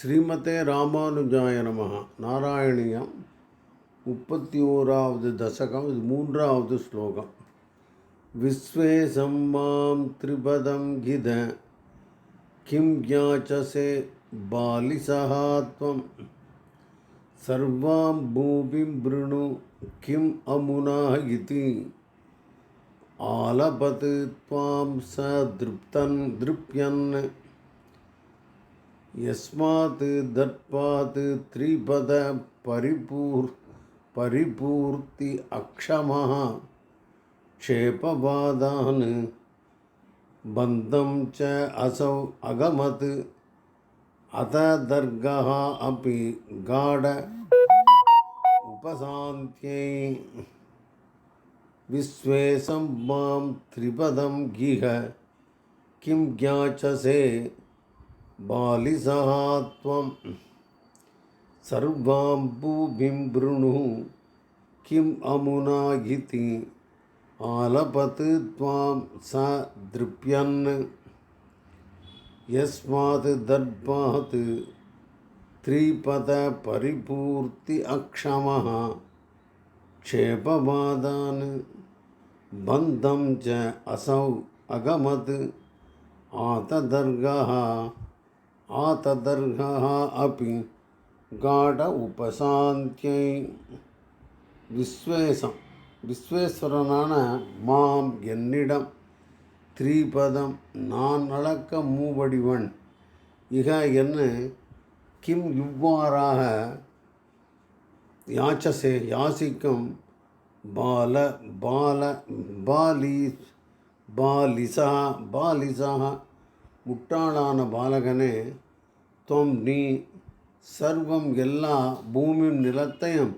ஸ்ரீமதே ராமானுஜாய நமக நாராயணியம் முப்பத்தி ஓராவது தசகம் இது மூன்றாவது ஸ்லோகம். விஸ்வேசம் மாம் திரிபதம் கித கிம் யாச்சசே பாலிசகாத்வம் சர்வாம் பூமிம் பிருணு கிம் அமுனா இது. ஆலபத்து துவாம் ச திருப்தன் திருப்யன். यस्मात् दर्पात् त्रिपद परिपूर्, परिपूर्ति अक्षमः। क्षेपवादान् बन्धं च असौ अगमत्। अत दर्गः अपि गाढ उपशान्त्यै विश्वेशं माँ त्रिपदं गिह किं ज्ञाचसे? बालिसः त्वं सर्वां भूमिं वृणुः किम् अमुना इति आलपत् त्वां स दृप्यन् यस्मात् दर्पात् त्रिपदपरिपूर्ति अक्षमः क्षेपवादान् बन्धं च असौ अगमत् आतदर्गः आतदर्गः अपि गाढ उपशान्त्यै விஸ்வேசம் விஸ்வேஸ்வரனான மாம் என்னிடம் திரிபதம் நான் அளக்க மூவடிவன் இக என்ன கிம் இவ்வாறாக யாச்சசே யாசிக்கும் பால பால பாலி பாலிசா பாலிசா முட்டாளான பாலகனே தொம் நீ சர்வம் எல்லா பூமியும் நிலத்தையும்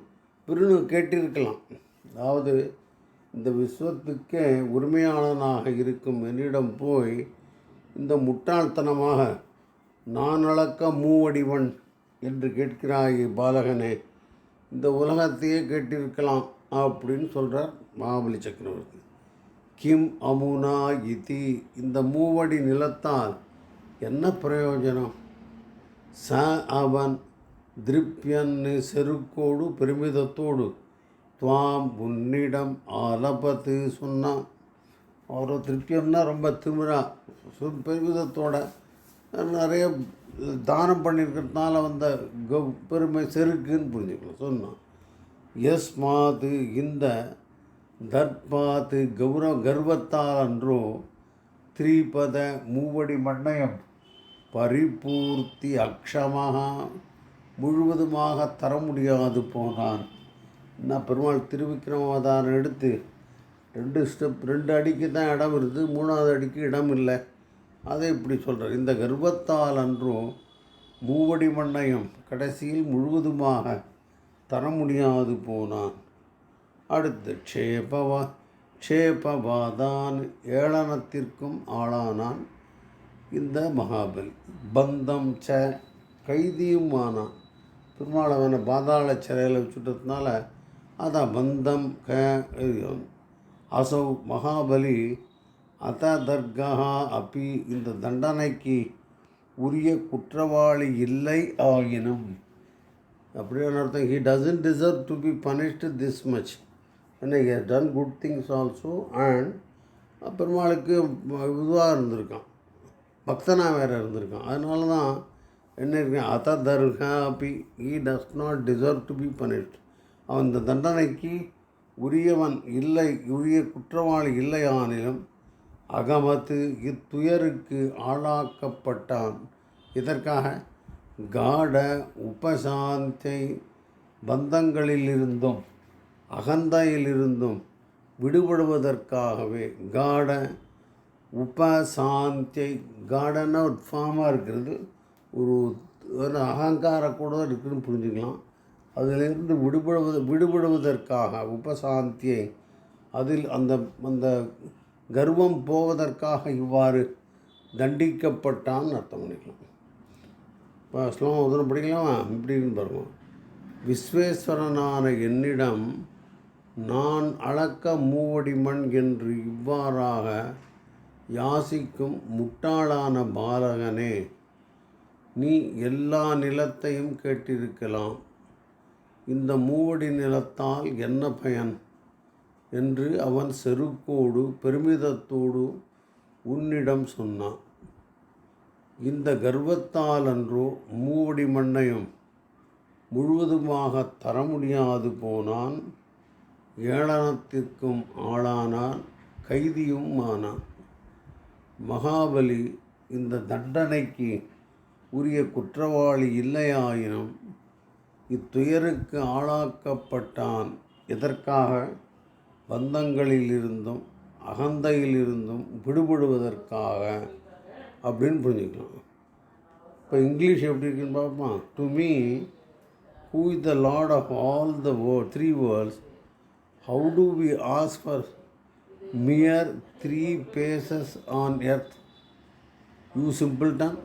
பிரிணு கேட்டிருக்கலாம். அதாவது இந்த விஸ்வத்துக்கே உரிமையாளனாக இருக்கும் என்னிடம் போய் இந்த முட்டாள்தனமாக நான் அளக்க மூவடிவன் என்று கேட்கிறாய் பாலகனே இந்த உலகத்தையே கேட்டிருக்கலாம் அப்படின்னு சொல்கிறார் மகாபலி சக்கரவர்த்தி. கிம் அமுனா இதி. இந்த மூவடி நிலத்தால் என்ன பிரயோஜனம்? ச அவன் திருப்பியன்னு செருக்கோடு பெருமிதத்தோடு துவாம் உன்னிடம் ஆலபத்து சொன்னான். அவர் திருப்தியம்னா ரொம்ப திமிரா சு பெருமிதத்தோட. நிறைய தானம் பண்ணியிருக்கிறதுனால வந்த பெருமை செருக்குன்னு புரிஞ்சுக்கலாம் சொன்னான். எஸ் மாது இந்த தர்பாத்து கௌரவ கர்வத்தால் அன்றோ திரிபத மூவடி மண்ணயம் பரிபூர்த்தி அக்ஷமாக முழுவதுமாக தர முடியாது போனான். நான் பெருமாள் திருவிக்ரமாவதாரம் எடுத்து ரெண்டு ஸ்டெப் ரெண்டு அடிக்கு தான் இடம் இருக்குது மூணாவது அடிக்கு இடம் இல்லை. அதை இப்படி சொல்கிறார் இந்த கர்ப்பத்தால் அன்றும் மூவடி மண்ணையும் கடைசியில் முழுவதுமாக தர முடியாது போனான். அடுத்து க்ஷேபவா க்ஷேபவாதான் ஏளனத்திற்கும் ஆளானான் இந்த மகாபலி. பந்தம் ச கைதியும் ஆனான். பெருமாளவனை பாதாள சிறையில் வச்சுட்டதுனால அதான் பந்தம் க அசௌ மகாபலி அத தர்கா அப்பி இந்த தண்டனைக்கு உரிய குற்றவாளி இல்லை ஆகினும் அப்படின்னு அர்த்தம் he doesn't deserve to be punished this much ஏன்னா he done good things also and பெருமாளுக்கு இதுவாக இருந்திருக்கான். பக்தனாக வேறு இருந்திருக்கான். அதனால தான் என்ன இருக்கேன் அத தர்கா அப்பி he does not deserve to be punished அவன் இந்த தண்டனைக்கு உரியவன் இல்லை உரிய குற்றவாளி இல்லை ஆனிலும் அகமத்து இத்துயருக்கு ஆளாக்கப்பட்டான். இதற்காக காட உபசாந்தை பந்தங்களிலிருந்தும் அகந்தையிலிருந்தும் விடுபடுவதற்காகவே காட உபசாந்தியை காடன்னா ஒரு ஃபார்மாக இருக்கிறது. ஒரு ஒரு அகங்கார கூட இருக்குதுன்னு புரிஞ்சுக்கலாம். அதிலிருந்து விடுபடுவது விடுபடுவதற்காக உபசாந்தியை அதில் அந்த அந்த கர்வம் போவதற்காக இவ்வாறு தண்டிக்கப்பட்டான்னு அர்த்தம் பண்ணிக்கலாம். இப்போ ஸ்லோகம் உதரம் படிக்கலாமா. இப்படின்னு பாருங்க. விஸ்வேஸ்வரனான என்னிடம் நான் அளக்க மூவடி மண் என்று இவ்வாறாக யாசிக்கும் முட்டாளான பாலகனே நீ எல்லா நிலத்தையும் கேட்டிருக்கலாம். இந்த மூவடி நிலத்தால் என்ன பயன்? என்று அவன் செருக்கோடு பெருமிதத்தோடு உன்னிடம் சொன்னான். இந்த கர்வத்தால் அன்றோ மூவடி மண்ணையும் முழுவதுமாக தர முடியாது போனான். ஏளனத்திற்கும் ஆளானான் கைதியும் ஆனான் மகாபலி இந்த தண்டனைக்கு உரிய குற்றவாளி இல்லையாயினும் இத்துயருக்கு ஆளாக்கப்பட்டான். எதற்காக? பந்தங்களிலிருந்தும் அகந்தையிலிருந்தும் விடுபடுவதற்காக அப்படின்னு புரிஞ்சுக்கலாம். இப்போ இங்கிலீஷ் எப்படி இருக்குன்னு பார்ப்போம்? To me who is the lord of all the world three worlds how do we ask for mere three paces on earth? You simpleton,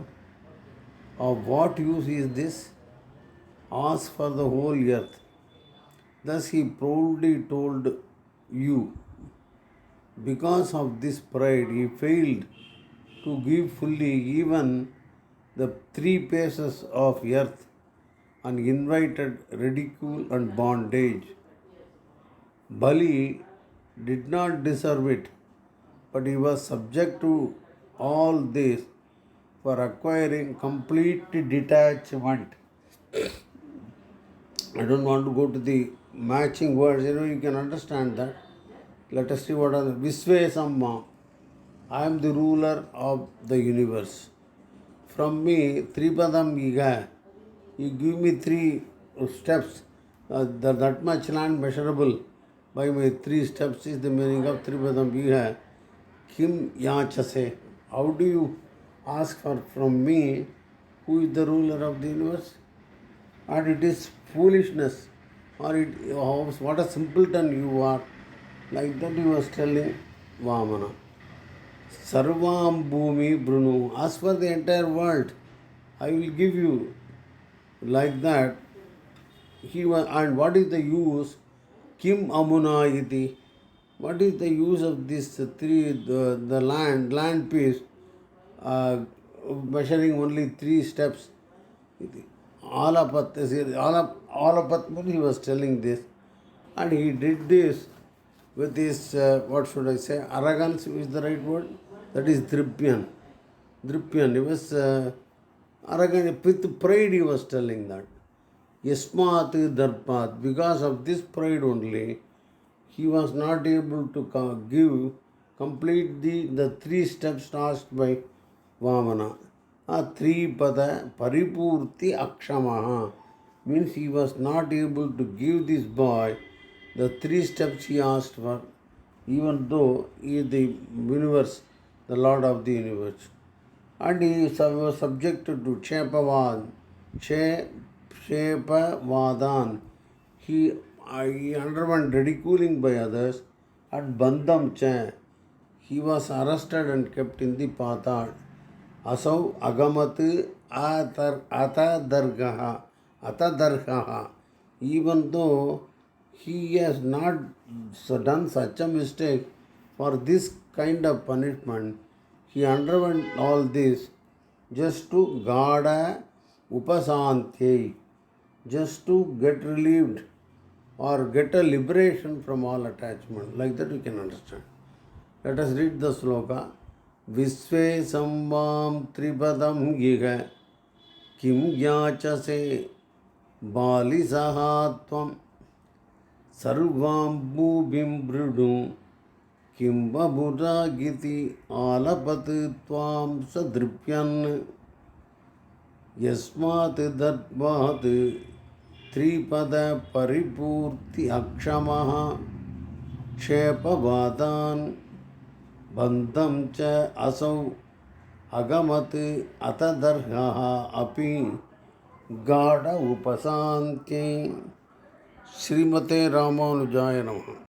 of what use is this? Ask for the whole earth. Thus he proudly told you. Because of this pride, he failed to give fully even the three paces of earth and invited ridicule and bondage. Bali did not deserve it, but he was subject to all this for acquiring complete detachment. I don't want to go to the matching words, you know, you can understand that. Let us see what are the Visvesamma. I am the ruler of the universe. From me, Tripadam Giga, you give me three steps. Uh, that, that much land measurable by my three steps is the meaning of Tripadam Giga. Kim Yachase. How do you ask for from me who is the ruler of the universe? and it is foolishness or it what a simpleton you are like that he was telling vamana sarvam bhumi brunu ask for the entire world i will give you like that he was and what is the use kim amuna iti what is the use of this three the, the land land piece uh, measuring only three steps iti. Alapat, Alap, Alapat he was telling this, and he did this with his, uh, what should I say, arrogance is the right word? That is Dripyan. Dripyan, he was uh, arrogant, with pride he was telling that. Yasmat Darpat, because of this pride only, he was not able to give, complete the, the three steps asked by Vamana. Tripada Paripurti Akshamaha means he was not able to give this boy the three steps he asked for, even though he is the universe, the Lord of the universe. And he was subjected to Chepavad, Che Chepavadan. He, he underwent ridiculing by others at Bandam Che. He was arrested and kept in the Patal. अगमत् अतर् अतदर्गः अतदर्हः even though he has not done such a mistake for this kind of punishment he underwent all this just to gada upasantyai just to get relieved or get a liberation from all attachment like that we can understand let us read the sloka विश्वे संवां त्रिपदं इह किं याचसे बालिसहा त्वं सर्वां भूमिं वृणु किं बभुरागिति आलपत् त्वां सदृप्यन् यस्मात् दर्पात् त्रिपदपरिपूर्ति अक्षमः क्षेपवादान् बन्धं च असौ अगमत् अतदर्हः अपि गाढ उपशान्त्यै श्रीमते रामानुजाय नमः।